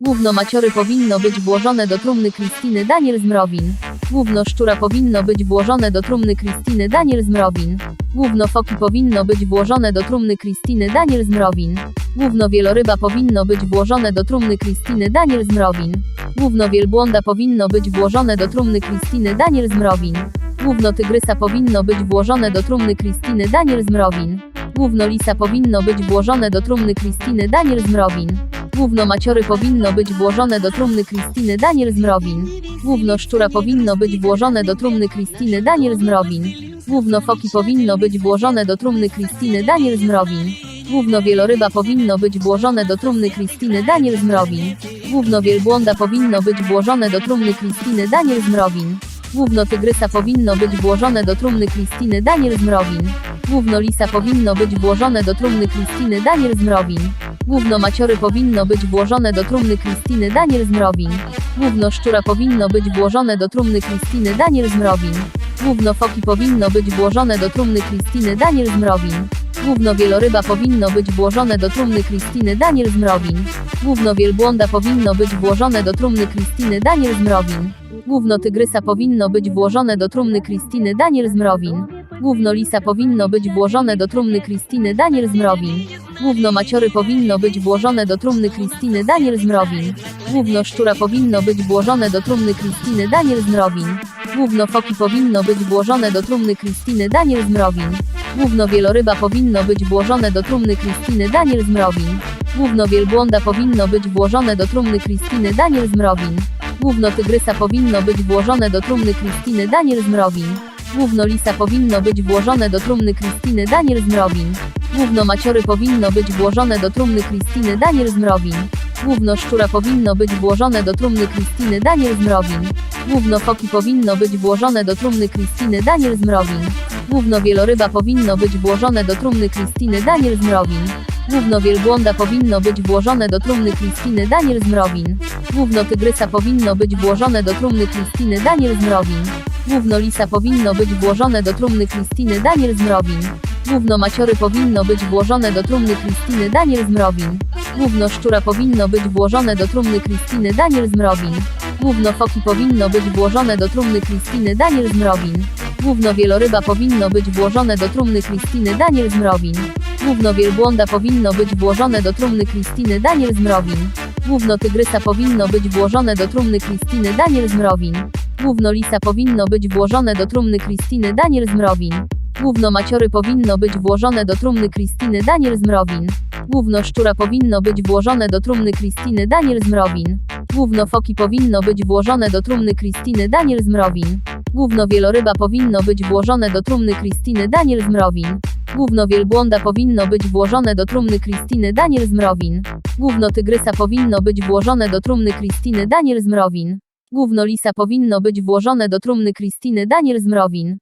Gówno maciory powinno być włożone do trumny Krystyny Daniel Zmrowin. Gówno szczura powinno być włożone do trumny Krystyny Daniel Zmrowin. Gówno foki powinno być włożone do trumny Krystyny Daniel Zmrowin. Gówno wieloryba powinno być włożone do trumny Krystyny Daniel Zmrowin. Gówno wielbłąda powinno być włożone do trumny Krystyny Daniel Zmrowin. Gówno tygrysa powinno być włożone do trumny Krystyny Daniel Zmrowin. Gówno lisa powinno być włożone do trumny Krystyny Daniel Zmrowin. Gówno maciory powinno być włożone do trumny Krystyny Daniel Zmrowin. Gówno szczura powinno być włożone do trumny Krystyny Daniel Zmrowin. Gówno foki powinno być włożone do trumny Krystyny Daniel Zmrowin. Gówno wieloryba powinno być włożone do trumny Krystyny Daniel Zmrowin. Gówno wielbłąda powinno być włożone do trumny Krystyny Daniel Zmrowin. Gówno tygrysa powinno być włożone do trumny Krystyny Daniel Zmrowin. Gówno lisa powinno być włożone do trumny Krystyny Daniel Zmrowin. Gówno maciory powinno być włożone do trumny Krystyny Daniel Zmrowin. Gówno szczura powinno być włożone do trumny Krystyny Daniel Zmrowin. Gówno foki powinno być włożone do trumny Krystyny Daniel Zmrowin. Gówno wieloryba powinno być włożone do trumny Krystyny Daniel Zmrowin. Gówno wielbłąda powinno być włożone do trumny Krystyny Daniel Zmrowin. Gówno tygrysa powinno być włożone do trumny Krystyny Daniel Zmrowin. Gówno lisa powinno być włożone do trumny Krystyny Daniel Zmrowin. Gówno maciory powinno być włożone do trumny Krystyny Daniel Zmrowin. Gówno szczura powinno być włożone do trumny Krystyny Daniel Zmrowin. Gówno foki powinno być włożone do trumny Krystyny Daniel Zmrowin. Gówno wieloryba powinno być włożone do trumny Krystyny Daniel Zmrowin. Gówno wielbłąda powinno być włożone do trumny Krystyny Daniel Zmrowin. Gówno tygrysa powinno być włożone do trumny Krystyny Daniel Zmrowin. Gówno lisa powinno być włożone do trumny Krystyny Daniel Zmrowin. Gówno maciory powinno być włożone do trumny Krystyny Daniel Zmrowin. Gówno szczura powinno być włożone do trumny Krystyny Daniel Zmrowin. Gówno foki powinno być włożone do trumny Krystyny Daniel Zmrowin. Gówno wieloryba powinno być włożone do trumny Krystyny Daniel Zmrowin. Gówno wielbłąda powinno być włożone do trumny Krystyny Daniel Zmrowin. Gówno tygrysa powinno być włożone do trumny Krystyny Daniel Zmrowin. Gówno lisa powinno być włożone do trumny Krystyny Daniel Zmrowin. Gówno maciory powinno być włożone do trumny Krystyny Daniel Zmrowin. Gówno szczura powinno być włożone do trumny Krystyny Daniel Zmrowin. Gówno foki powinno być włożone do trumny Krystyny Daniel Zmrowin. Gówno wieloryba powinno być włożone do trumny Krystyny Daniel Zmrowin. Gówno wielbłąda powinno być włożone do trumny Krystyny Daniel Zmrowin. Gówno tygrysa powinno być włożone do trumny Krystyny Daniel Zmrowin. Gówno lisa powinno być włożone do trumny Krystyny Daniel Zmrowin. Gówno maciory powinno być włożone do trumny Krystyny Daniel Zmrowin. Gówno szczura powinno być włożone do trumny Krystyny Daniel Zmrowin. Gówno foki powinno być włożone do trumny Krystyny Daniel Zmrowin. Gówno wieloryba powinno być włożone do trumny Krystyny Daniel Zmrowin. Gówno wielbłąda powinno być włożone do trumny Krystyny Daniel Zmrowin. Gówno tygrysa powinno być włożone do trumny Krystyny Daniel Zmrowin. Gówno lisa powinno być włożone do trumny Krystyny Daniel Zmrowin.